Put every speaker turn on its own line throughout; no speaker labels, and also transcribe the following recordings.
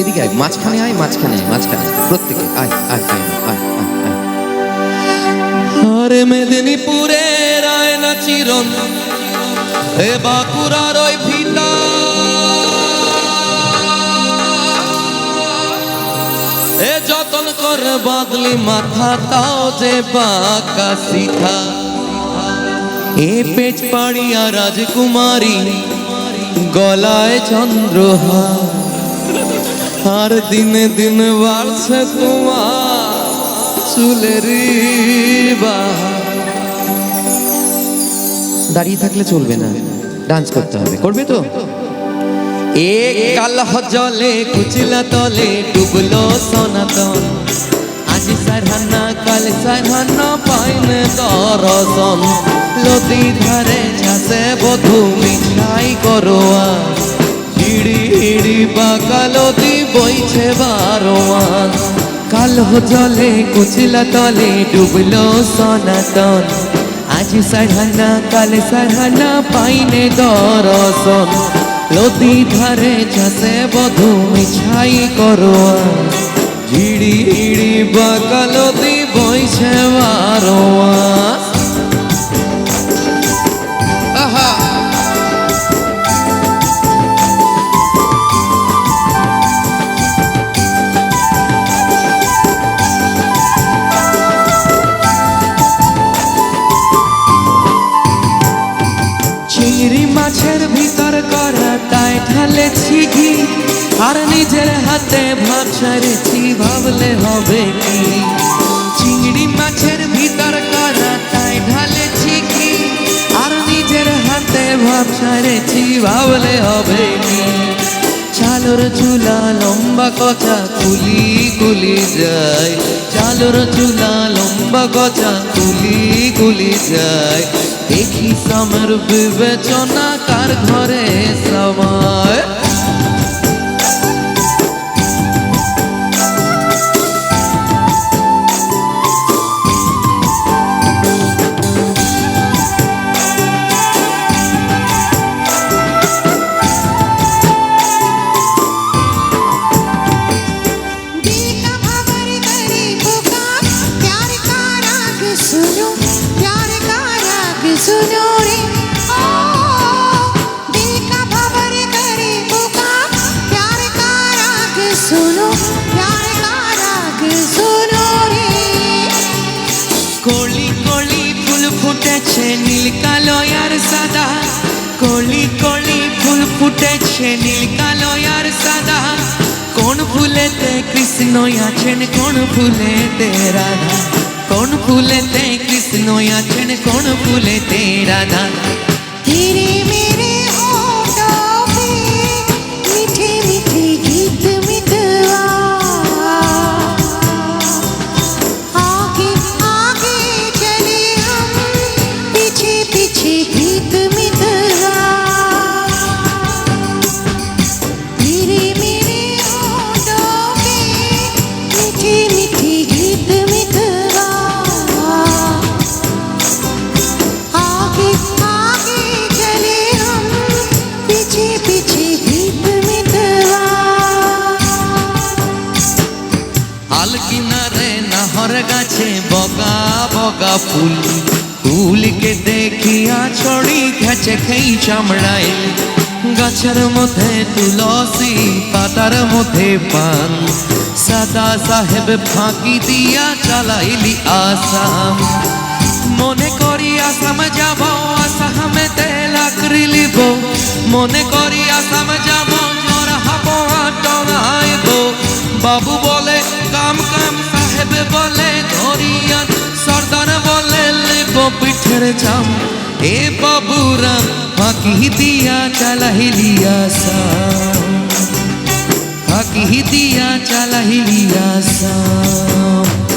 এদিকে আয়, মাঝখানে আয় মাঝখানে আয়, মাঝখানে প্রত্যেকে আয় আয় আয় আয় আয়
আরে মেদিনীপুরের আয়না চিরন, এ বাঁকুড়ার ওই ভিতা এ যতন করে বাদলি মাথা তাও যে বাঁকা শিখা এ পেট পাড়িয়া রাজকুমারী গলায় চন্দ্রহার আর দিনে দিনে বাড়ছে তোমার চুলের
দাঁড়িয়ে থাকলে চলবে না ডান্স করতে হবে করবে তো?
এ কালহ জলে কুচিলা তলে ডুবলো সনাতন। আজ সারহানা কাল সারহানা পাইনে দরসন লতি ধারে ছাসে বধু, মিঠাই করোয়া। হিড়ি হিড়ি বাঁকা লতি বইছে বারোয়ান কালহ জলে কুচিলা তলে ডুবলো সনাতন। আজ সারহানা কাল সারহানা পাইনে দরসন। লতি ধারে চাষে বধু মিছাই করোয়া। ঝিড়ি হিড়ি বাঁকা লতি বইছে বারোয়া। মাছের ভিতর করা তাই ঢালেছি ঘি। আর নিজের হাতে ভাব সারেছি, ভাবলে হবে কি? চিংড়ি মাছের ভিতর করা তাই ঢালেছি ঘি। আর নিজের হাতে ভাব সারেছি, ভাবলে হবে কি? চালুর চুলা লম্বা কচা কুলি কুলি যায়। চালুর চুলা লম্বা কচা কুলি কুলি যায়। দেখি সামর বিবেচনা কার ঘরে সময় কলি কলি ফুল ফুটেছে, নীল কালো আর সাদা। কলি কলি ফুল ফুটেছে, নীল কালো আর সাদা। কোন ফুলেতে কৃষ্ণ আছেন, কোন ফুলেতে রাধা। কোন ফুলেতে কৃষ্ণ আছেন, কোন ফুলেতে রাধা।
तेरे
কিনারে নাহর গাছে বগা বগা ফুল। ফুলকে দেখিয়া ছড়ি গেছে খেই চামড়ায়। গাছের মধ্যে তুলসী, পাতার মধ্যে পান। সাদা সাহেব ফাঁকি দিয়া চালাইলি আসাম। মনে করি আসাম যাব, আসামেতে লাকড়ি লিব মনে করি আসাম বলে ধরিয়ান, সর্দার বলে লিব পিঠের চাম এ বাবুরাম ফাঁকি দিয়া চালাহিলিয়া আসাম। ফাঁকি দিয়া চালাহিলিয়া আসাম।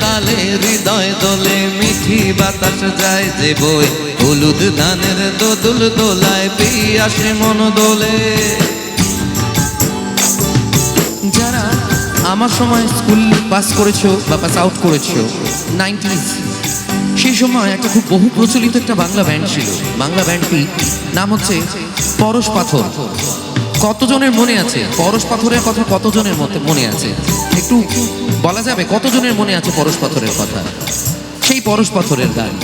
তালে হৃদয় দোলে, মিঠি বাতাস যায় যে বই। হলুদ ধানের দোদুল দোলায় পিয়াসে মন দোলে।
যারা আমার সময় স্কুল পাস করেছ বা পাস আউট করেছ, নাইনটিজ, সেই সময় একটা খুব বহু প্রচলিত একটা বাংলা ব্যান্ড ছিল। বাংলা ব্যান্ডটি নাম হচ্ছে পরশ পাথর। কতজনের মনে আছে? পরশ পাথরের কথা কতজনের মতে মনে আছে? একটু বলা যাবে কতজনের মনে আছে পরশ পাথরের কথা? সেই পরশ পাথরের গান।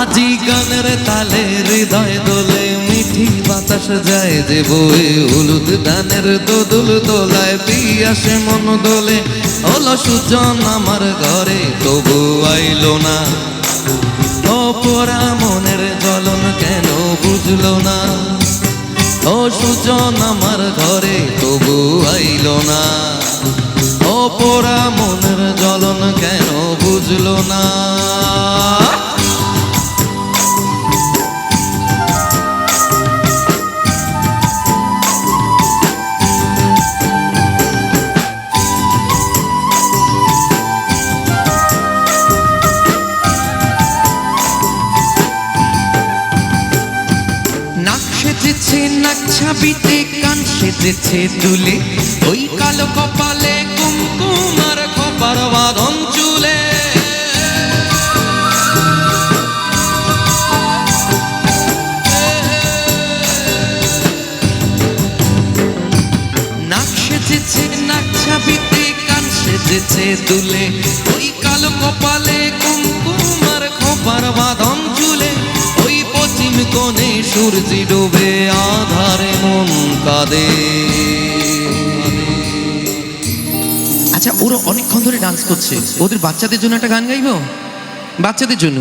আজি গানের তালে হৃদয় দোলে, মিঠি বাতাস যায় যে বই হলুদ ধানের দোদুল দোলায়, পিয়াসে মন দোলে, হলো সুজন আমার ঘরে, তবু আইলো না। অপরা মনের বুঝলো না। ও সুজন আমার ঘরে তবু আইল না। অপরা মনের জ্বলন কেন বুঝলো না।
নাক ছাবিতে কান সেজেছে দুলে,
ওই কালো কপালে কুমকুম আর খপার বাঁধন চুলে।
নাক সেজেছে, নাক ছাবিতে কান সেজেছে দুলে,
ওই কালো কপালে কুমকুম আর খপার বাঁধন চুলে। কোণে সূর্যি ডুবে, আধারে মন কাঁদে।
আচ্ছা ওরা অনেকক্ষণ ধরে ডান্স করছে। ওদের বাচ্চাদের জন্য একটা গান গাইব? বাচ্চাদের জন্য।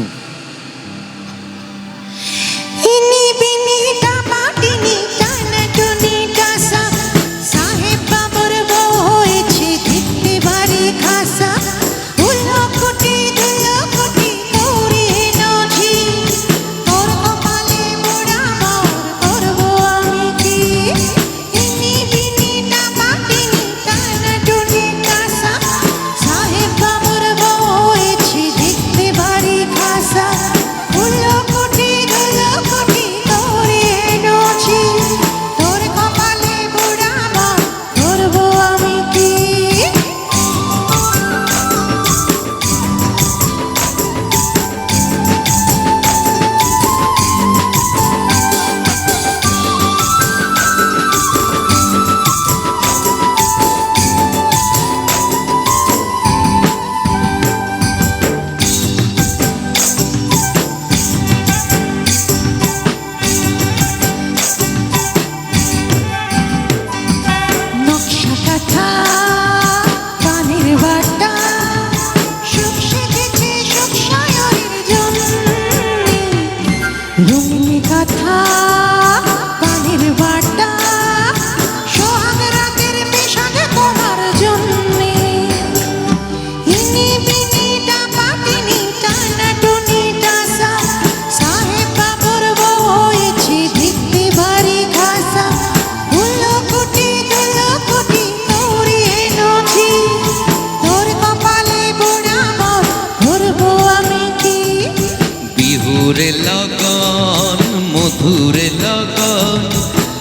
লগন, মধুরে লগন।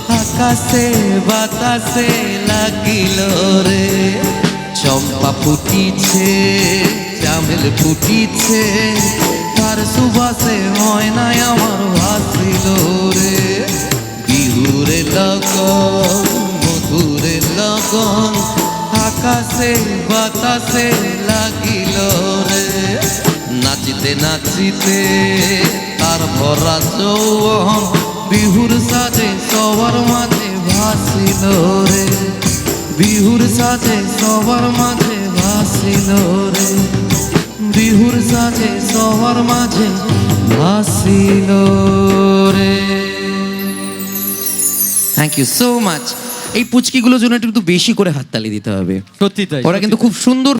আকাশে, বাতাসে লাগিল রে। চম্পা ফুটিছে, চামেল ফুটিছে। তার সুবাসে ময়নায় আমার ভাসিল রে। বিহুরে লগন, মধুরে লগন। আকাশে, বাতাসে লাগিল রে। নাচিতে নাচিতে তার ভরা যৌবন বিহুর সাজে সবার মাঝে ভাসিল রে। বিহুর সাজে সবার মাঝে ভাসিল রে। বিহুর সাজে সবার মাঝে ভাসিল রে।
থ্যাংক ইউ সো মাচ এই পুচকিগুলোর জন্য একটু বেশি করে হাততালি দিতে হবে।
সত্যি তাই
ওরা কিন্তু খুব সুন্দর